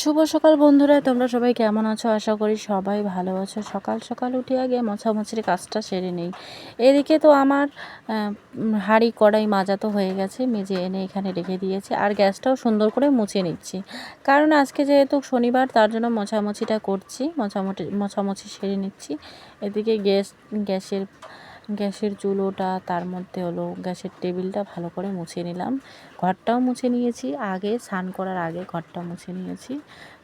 শুভ সকাল বন্ধুরা, তোমরা সবাই কেমন আছো? আশা করি সবাই ভালো আছো। সকাল সকাল উঠে আগে মোছামুছির কাজটা সেরে নেই। এদিকে তো আমার হাঁড়ি, কড়াই মাজা তো হয়ে গেছে, মেজে এনে এখানে রেখে দিয়েছি আর গ্যাসটাও সুন্দর করে মুছে নিচ্ছি। কারণ আজকে যেহেতু শনিবার, তার জন্য মোছামুছিটা করছি মোছামুছি মোছামুছি সেরে নিচ্ছি। এদিকে গ্যাস, গ্যাসের গ্যাসের চুলোটা, তার মধ্যে হলো গ্যাসের টেবিলটা ভালো করে মুছে নিলাম। ঘরটাও মুছে নিয়েছি। আগে স্নান করার আগে ঘরটা মুছে নিয়েছি।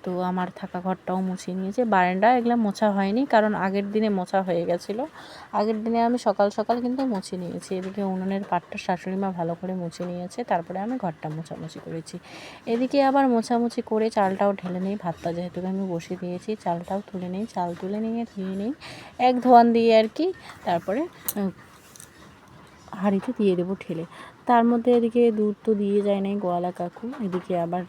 তো আমার থাকা ঘরটাও মুছে নিয়েছি। বারান্দা এগুলো মোছা হয়নি কারণ আগের দিনে মোছা হয়ে গেছিল। আগের দিনে আমি সকাল সকাল কিন্তু মুছে নিয়েছি। এদিকে উনুনের পাটটা শাশুড়ি মা ভালো করে মুছে নিয়েছে। তারপরে আমি ঘরটা মোছামুছি করেছি। এদিকে আবার মোছামুছি করে চালটাও ঢেলে নিই। ভাতটা যেহেতু আমি বসিয়ে দিয়েছি, চালটাও তুলে নিই, চাল তুলে নিয়ে ধুয়ে নিই। এক ধোয়ান দিয়ে আর কি। তারপরে হাঁড়িতে দিয়ে দেবো ঠেলে। তার মধ্যে এদিকে দুধ তো দিয়ে যায় নাই গোয়ালা কাকু। এদিকে আবার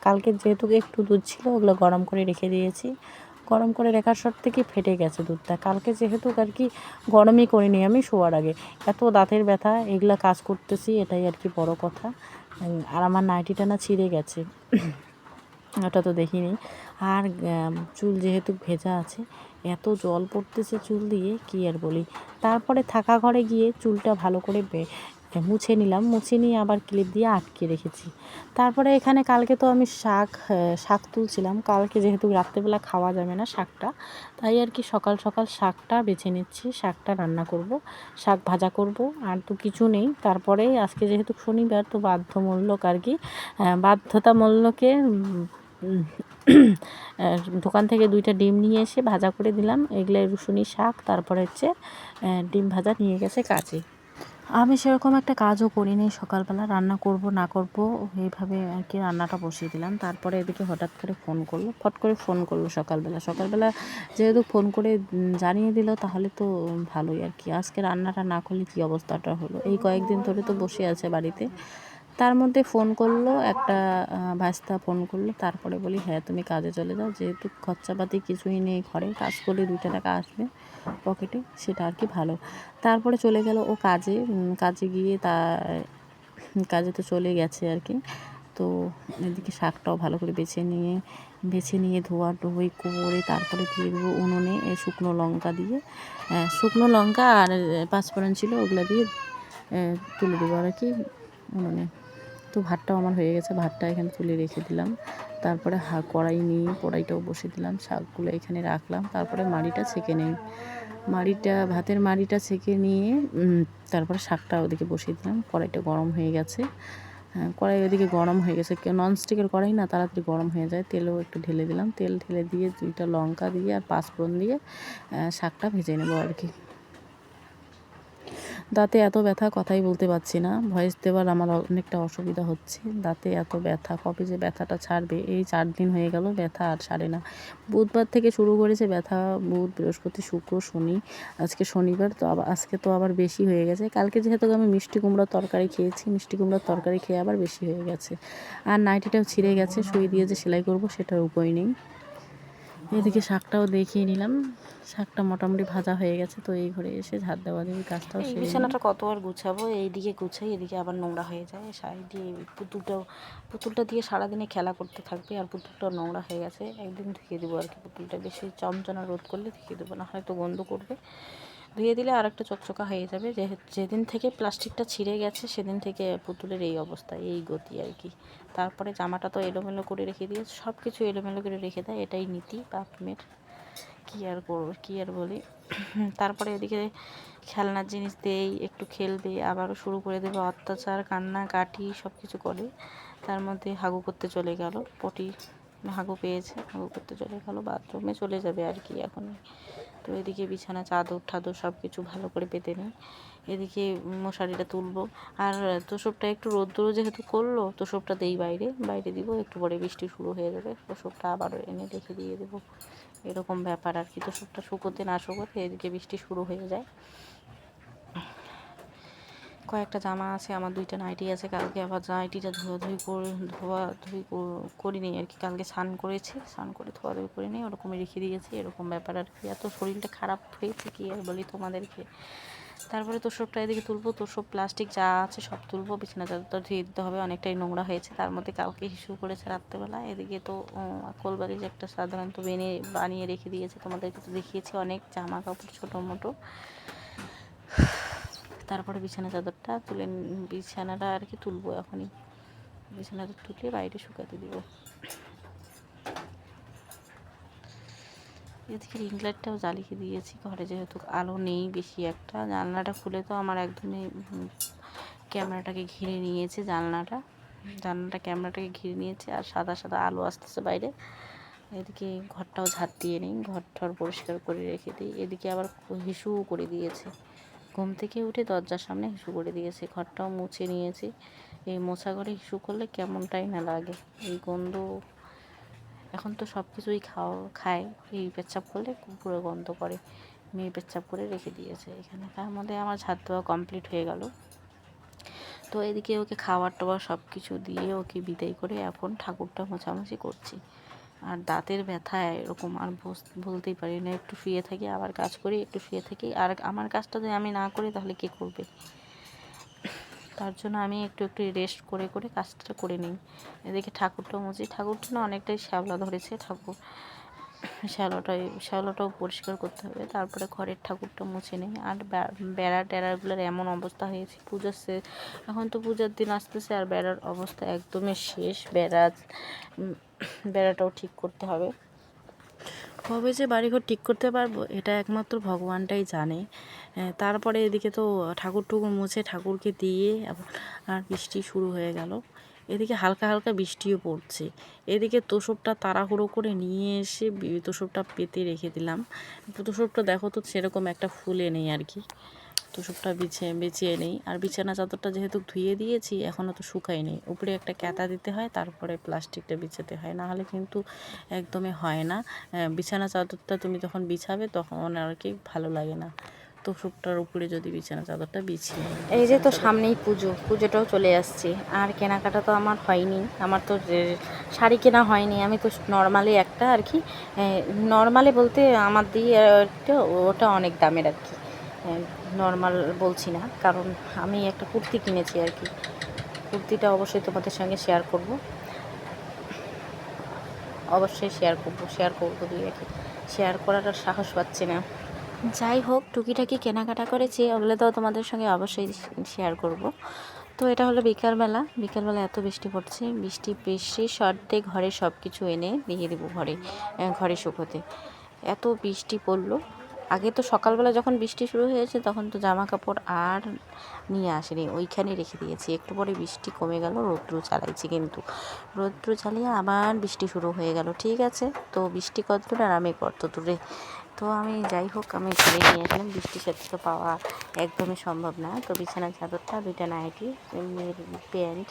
কালকে যেহেতু একটু দুধ ছিল, ওগুলো গরম করে রেখে দিয়েছি। গরম করে রেখার শর্ত থেকে ফেটে গেছে দুধটা। কালকে যেহেতু আর কি গরমই করিনি আমি শোয়ার আগে। এত দাঁতের ব্যথা, এগুলা কাজ করতেছি, এটাই আর কি বড় কথা। আর আমার নাইটিটা না ছিঁড়ে গেছে। ওটা তো দেখিনি। আর চুল যেহেতু ভেজা আছে, এত জল পড়তেছে চুল দিয়ে, কি আর বলি। তারপরে থাকা ঘরে গিয়ে চুলটা ভালো করে মুছে নিলাম, মুছে নিয়ে আবার ক্লিপ দিয়ে আটকে রেখেছি। তারপরে এখানে কালকে তো আমি শাক শাক তুলছিলাম। কালকে যেহেতু রাত্রেবেলা খাওয়া যাবে না শাকটা, তাই আর কি সকাল সকাল শাকটা বেছে নিচ্ছি, শাকটা রান্না করব, শাক ভাজা করব, আর তো কিছু নেই। তারপরে আজকে যেহেতু শনিবার, তো বাধ্যমূলক আর কি বাধ্যতামূলকে দোকান থেকে দুইটা ডিম নিয়ে এসে ভাজা করে দিলাম। এগুলো রসুনি শাক, তারপরে হচ্ছে ডিম ভাজা নিয়ে গেছে কাজে। আমি সেরকম একটা কাজও করিনি। সকালবেলা রান্না করব, না করব, এইভাবে আর কি রান্নাটা বসিয়ে দিলাম। তারপরে এদিকে হঠাৎ করে ফোন করল, ফট করে ফোন করল সকালবেলা। সকালবেলা যেহেতু ফোন করে জানিয়ে দিল, তাহলে তো ভালোই আর কি। আজকে রান্নাটা না করলে কী অবস্থাটা হলো? এই কয়েকদিন ধরে তো বসে আছে বাড়িতে। তার মধ্যে ফোন করল, একটা ভাস্তা ফোন করল। তারপরে বলি হ্যাঁ তুমি কাজে চলে যাও। যেহেতু খরচাপাতি কিছুই নেই ঘরে, কাজ করলে দুইটা টাকা আসবে পকেটে, সেটা আর কি ভালো। তারপরে চলে গেল ও কাজে কাজে গিয়ে তা, কাজে তো চলে গেছে আর কি। তো এদিকে শাকটাও ভালো করে বেছে নিয়ে বেছে নিয়ে ধোয়া ধুই করে তারপরে দিয়ে দেবো উনুনে শুকনো লঙ্কা দিয়ে। শুকনো লঙ্কা আর পাঁচফোড়ন ছিল, ওগুলো দিয়ে তুলে দেবো আর কি উনুনে। তো ভাতটাও আমার হয়ে গেছে ভাতটা এখানে তুলে রেখে দিলাম। তারপরে হা কড়াই নিয়ে কড়াইটাও বসে দিলাম শাকগুলো এখানে রাখলাম। তারপরে মাড়িটা ছেঁকে নেই। মাড়িটা ভাতের মাড়িটা ছেঁকে নিয়ে তারপরে শাকটা ওদিকে বসিয়ে দিলাম। কড়াইটা গরম হয়ে গেছে। হ্যাঁ, কড়াই ওদিকে গরম হয়ে গেছে। কেউ ননস্টিকের কড়াই না তাড়াতাড়ি গরম হয়ে যায়। তেলও একটু ঢেলে দিলাম। তেল ঢেলে দিয়ে দুইটা লঙ্কা দিয়ে আর পাঁচফোড়ন দিয়ে শাকটা ভেজে নেব আর কি। দাঁতে এত ব্যথা কথাই বলতে পারছি না। ভয়েস দেওয়ার আমার অনেকটা অসুবিধা হচ্ছে। দাঁতে এত ব্যথা, কবে যে ব্যথাটা ছাড়বে? এই চার দিন হয়ে গেল, ব্যথা আর ছাড়ে না। বুধবার থেকে শুরু করেছে ব্যথা, বুধ, বৃহস্পতি, শুক্র, শনি। আজকে শনিবার, তো আবার আজকে তো আবার বেশি হয়ে গেছে। কালকে যেহেতু আমি মিষ্টি কুমড়োর তরকারি খেয়েছি, মিষ্টি কুমড়োর তরকারি খেয়ে আবার বেশি হয়ে গেছে। আর নাইটিটাও ছিঁড়ে গেছে, শুয়ে দিয়ে যে সেলাই করব, সেটার উপায় নেই। এদিকে শাকটাও দেখিয়ে নিলাম। শাকটা মোটামুটি ভাজা হয়ে গেছে তো এই ঘরে এসে ঝাড় দেওয়া দেবে কাজটাও এই বিছানাটা কত আর গুছাবো? এইদিকে গুছাই এদিকে আবার নোংরা হয়ে যায়। সাইডে পুতুলটাও পুতুলটা দিয়ে সারাদিনে খেলা করতে থাকবে আর পুতুলটা নোংরা হয়ে গেছে। একদিন ধুয়ে দেবো আর কি পুতুলটা। বেশি চমচনা রোধ করলে ধুয়ে দেবো না হয়তো গন্ধ করবে। ধুয়ে দিলে আর একটা চকচকা হয়ে যাবে। যেদিন থেকে প্লাস্টিকটা ছিঁড়ে গেছে, সেদিন থেকে পুতুলের এই অবস্থা, এই গতি আর কি। তারপরে জামাটা তো এলোমেলো করে রেখে দিয়ে সব কিছু এলোমেলো করে রেখে দেয়, এটাই নীতি, বাপ কী আর করব কী আর বলি? তারপরে এদিকে খেলনার জিনিস দেই, একটু খেলবে, আবারও শুরু করে দেবে অত্যাচার কান্না কাটি সব কিছু করে। তার মধ্যে হাগু করতে চলে গেল, পটি হাগু পেয়েছে, হাগু করতে চলে গেল, বাথরুমে চলে যাবে আর কি এখন তো এদিকে বিছানা, চাদর ঠাদর সব কিছু ভালো করে পেতে নিই। এদিকে মশারিটা তুলবো। আর তোষবটা একটু রোদ্দুরও যেহেতু করল তোষবটা দেই বাইরে বাইরে দিব, একটু পরে বৃষ্টি শুরু হয়ে যাবে। তোষবটা আবারও এনে রেখে দিয়ে দেবো। এরকম ব্যাপার আর কি তোষবটা শুকোতে না শুকোতে এদিকে বৃষ্টি শুরু হয়ে যায়। কয়েকটা জামা আছে, আমার দুইটা নাইটি আছে, কালকে আবার নাইটিটা ধোয়াধুয়ি করে ধোয়াধুয়ি কর- করিনি আর কি, কালকে স্নান করেছি, স্নান করে ধোয়াধুই করে নিই ওরকমই রেখে দিয়েছি, এরকম ব্যাপার আর কি, এত শরীরটা খারাপ হয়েছে কি আর বলি তোমাদেরকে। তারপরে তোষবটা এদিকে তুলবো তোষব প্লাস্টিক যা আছে সব তুলবো, বিছানা চাদরটা ধুয়ে দিতে হবে, অনেকটাই নোংরা হয়েছে, তার মধ্যে কালকে হিসু করেছে রাত্রেবেলা, এদিকে তো কোলবালিশ একটা সাধারণত বেনে বানিয়ে রেখে দিয়েছে, তোমাদেরকে তো দেখিয়েছি অনেক জামা কাপড় ছোটো মোটো তারপরে বিছানা চাদরটা তুলে বিছানাটা আর কি তুলবো এখনই। বিছানাটা তুলে বাইরে শুকাতে দিব। এদিকে রিং লাইটটাও জ্বালিয়ে দিয়েছি, ঘরে যেহেতু আলো নেই বেশি একটা। জানলাটা খুলে তো আমার একদমই ক্যামেরাটাকে ঘিরে নিয়েছে জানলাটা। জানলাটা ক্যামেরাটাকে ঘিরে নিয়েছে আর সাদা সাদা আলো আসতেছে বাইরে। এদিকে ঘরটাও ঝাঁট দিয়ে নিই ঘরটার পরিষ্কার করে রেখে দিই। এদিকে আবার হিসুও করে দিয়েছে। ঘুম থেকে উঠে দরজার সামনে হিসু করে দিয়েছে। ঘরটাও মুছে নিয়েছি। এই মোছা ঘরে হিসু করলে কেমনটাই না লাগে। এই গন্ধ, এখন তো সব কিছুই খাও, খায়। এই পেচ্ছাপ করলে পুরো গন্ধ করে। মেয়ে পেচ্ছাপ করে রেখে দিয়েছে এখানে। তার মধ্যে আমার ঝাঁট দেওয়া কমপ্লিট হয়ে গেল। তো এদিকে ওকে খাবার টাবার সব কিছু দিয়ে ওকে বিদায় করে এখন ঠাকুরটা মোছামুছি করছি। আর দাঁতের ব্যথা এরকম আর বলতেই পারি না। একটু শুয়ে থাকি, আবার কাজ করি, একটু শুয়ে থাকি। আর আমার কাজটা যদি আমি না করি, তাহলে কে করবে? তার জন্য আমি একটু একটু রেস্ট করে করে কাজটা করে নিই। এদিকে ঠাকুরটা মুছি ঠাকুরটা না অনেকটাই শ্যাওলা ধরেছে। ঠাকুর, শ্যাওলাটাই, শ্যাওলাটাও পরিষ্কার করতে হবে। তারপরে ঘরের ঠাকুরটা মুছে নিই। আর বেড়া টেড়াগুলোর এমন অবস্থা হয়েছে। পুজোর সে এখন তো পূজার দিন আসতেছে। আর বেড়ার অবস্থা একদমই শেষ। বেড়া বেড়াটাও ঠিক করতে হবে। কবে যে বাড়িঘর ঠিক করতে পারব, এটা একমাত্র ভগবানটাই জানে। তারপরে এদিকে তো ঠাকুর টুকুর মুছে ঠাকুরকে দিয়ে আর বৃষ্টি শুরু হয়ে গেল। এদিকে হালকা হালকা বৃষ্টিও পড়ছে। এদিকে তোষবটা তাড়াহুড়ো করে নিয়ে এসে তোষবটা পেতে রেখে দিলাম। তোষবটা দেখো তো সেরকম একটা ফুলে নেই আর কি। তোষবটা বিছিয়ে বিছিয়ে নেই। আর বিছানা চাদরটা যেহেতু ধুয়ে দিয়েছি এখনও তো শুকায়নি উপরে একটা ক্যাতা দিতে হয়, তারপরে প্লাস্টিকটা বিছাতে হয়। না হলে কিন্তু একদমই হয় না। বিছানা চাদরটা তুমি যখন বিছাবে, তখন আর কি ভালো লাগে না। তোষবটার উপরে যদি বিছানা চাদরটা বিছিয়ে এই যে তো সামনেই পুজো, পুজোটাও চলে আসছে। আর কেনাকাটা তো আমার হয়নি। আমার তো শাড়ি কেনা হয়নি। আমি তো নর্মালি একটা আর কি নর্মালি বলতে আমার দিয়ে ওটা অনেক দামের আর কি। নর্মাল বলছি না, কারণ আমি একটা কুর্তি কিনেছি আর কি। কুর্তিটা অবশ্যই তোমাদের সঙ্গে শেয়ার করব। অবশ্যই শেয়ার করব শেয়ার করব দুই আর কি শেয়ার করার আর সাহস পাচ্ছি না। যাই হোক, টুকিটাকি কেনাকাটা করেছি, ওগুলো তো তোমাদের সঙ্গে অবশ্যই শেয়ার করব। তো এটা হলো বিকালবেলা বিকালবেলা এত বৃষ্টি পড়ছে, বৃষ্টি বৃষ্টি শর্টে ঘরে সব কিছু এনে দিয়ে দেবো ঘরে ঘরে শুকোতে। এত বৃষ্টি পড়ল। আগে তো সকালবেলা যখন বৃষ্টি শুরু হয়েছে, তখন তো জামা কাপড় আর নিয়ে আসেনি। ওইখানে রেখে দিয়েছি। একটু পরে বৃষ্টি কমে গেল, রৌদ্র চালাইছি কিন্তু। রৌদ্র চালিয়ে আবার বৃষ্টি শুরু হয়ে গেল, ঠিক আছে? তো বৃষ্টি কতদূর আর আমি কত দূরে তো আমি যাই হোক, আমি ঘরে নিয়ে আসলাম। বৃষ্টির সাথে তো পাওয়া একদমই সম্ভব না। তো বিছানার চাদরটা, দুইটা নাইটি মেয়ের প্যান্ট,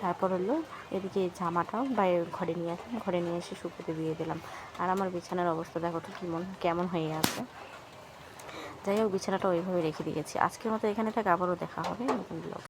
তারপর হলো এদিকে জামাটাও বাইরে ঘরে নিয়ে আসলাম। ঘরে নিয়ে এসে শুকোতে দিয়ে দিলাম। আর আমার বিছানার অবস্থা দেখো তো কেমন কেমন হয়ে আছে। যাই হোক, বিছানাটা ওইভাবে রেখে দিয়েছি আজকের মতো এখানে থাক, আবারও দেখা হবে নতুন ব্লগ